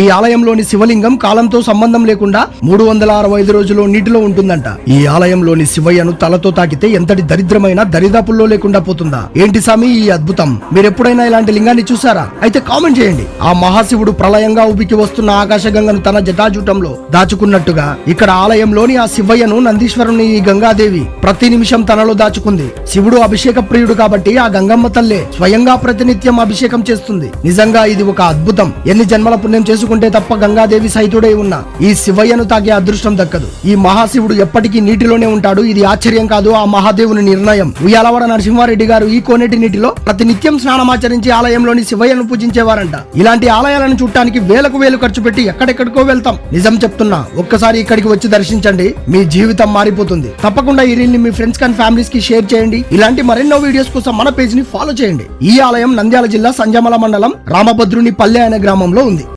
ఈ ఆలయంలోని శివలింగం కాలంతో సంబంధం లేకుండా మూడు వందల అరవై ఐదు రోజులు నీటిలో ఉంటుందంట. ఈ ఆలయంలోని శివయ్యను తలతో తాకితే ఎంతటి దరిద్రమైన దరిదాపుల్లో లేకుండా పోతుందా? ఏంటి స్వామి ఈ అద్భుతం? మీరెప్పుడైనా ఇలాంటి లింగాన్ని చూసారా? అయితే కామెంట్ చేయండి. ఆ మహాశివుడు ప్రళయంగా ఉబికి వస్తున్న ఆకాశగంగను తన జటాజూటంలో దాచుకున్నట్టుగా ఇక్కడ ఆలయంలోని ఆ శివయ్యను నందీశ్వరుని ఈ గంగాదేవి ప్రతి నిమిషం తనలో దాచుకుంది. శివుడు అభిషేక ప్రియుడు కాబట్టి ఆ గంగమ్మ తల్లే స్వయంగా ప్రతినిత్యం అభిషేకం చేస్తుంది. నిజంగా ఇది ఒక అద్భుతం. ఎన్ని జన్మల పుణ్యం చేసుకుంటే తప్ప గంగాదేవి సహితుడై ఉన్న. ఈ శివయ్యను తాకే అదృష్టం దక్కదు. ఈ మహాశివుడు ఎప్పటికీ నీటిలోనే ఉంటాడు. ఇది ఆశ్చర్యం కాదు. ఆ మహాదేవుని నిర్ణయం. ఉయ్యాలవాడ నరసింహారెడ్డి గారు ఈ కోనేటి నీటిలో ప్రతినిత్యం స్నానమాచరించి ఆలయంలోని శివయ్యను పూజించేవారంట. ఇలాంటి ఆలయాలను చూడటానికి వేలకు వేలు ఖర్చు పెట్టి ఎక్కడెక్కడికో వెళ్తాం. నిజం చెప్తున్నా ఒక్కసారి ఇక్కడికి వచ్చి దర్శించండి. మీ జీవితం మారిపోతుంది. తప్పకుండా ఈ రీల్ని మీ ఫ్రెండ్స్ అండ్ ఫ్యామిలీస్కి షేర్ చేయండి. ఇలాంటి మరెన్నో వీడియోస్ కోసం మన పేజ్ని ఫాలో చేయండి. ఈ ఆలయం నంద్యాల జిల్లా సంజమల మండలం రామభద్రుని పల్లె అనే గ్రామంలో ఉంది.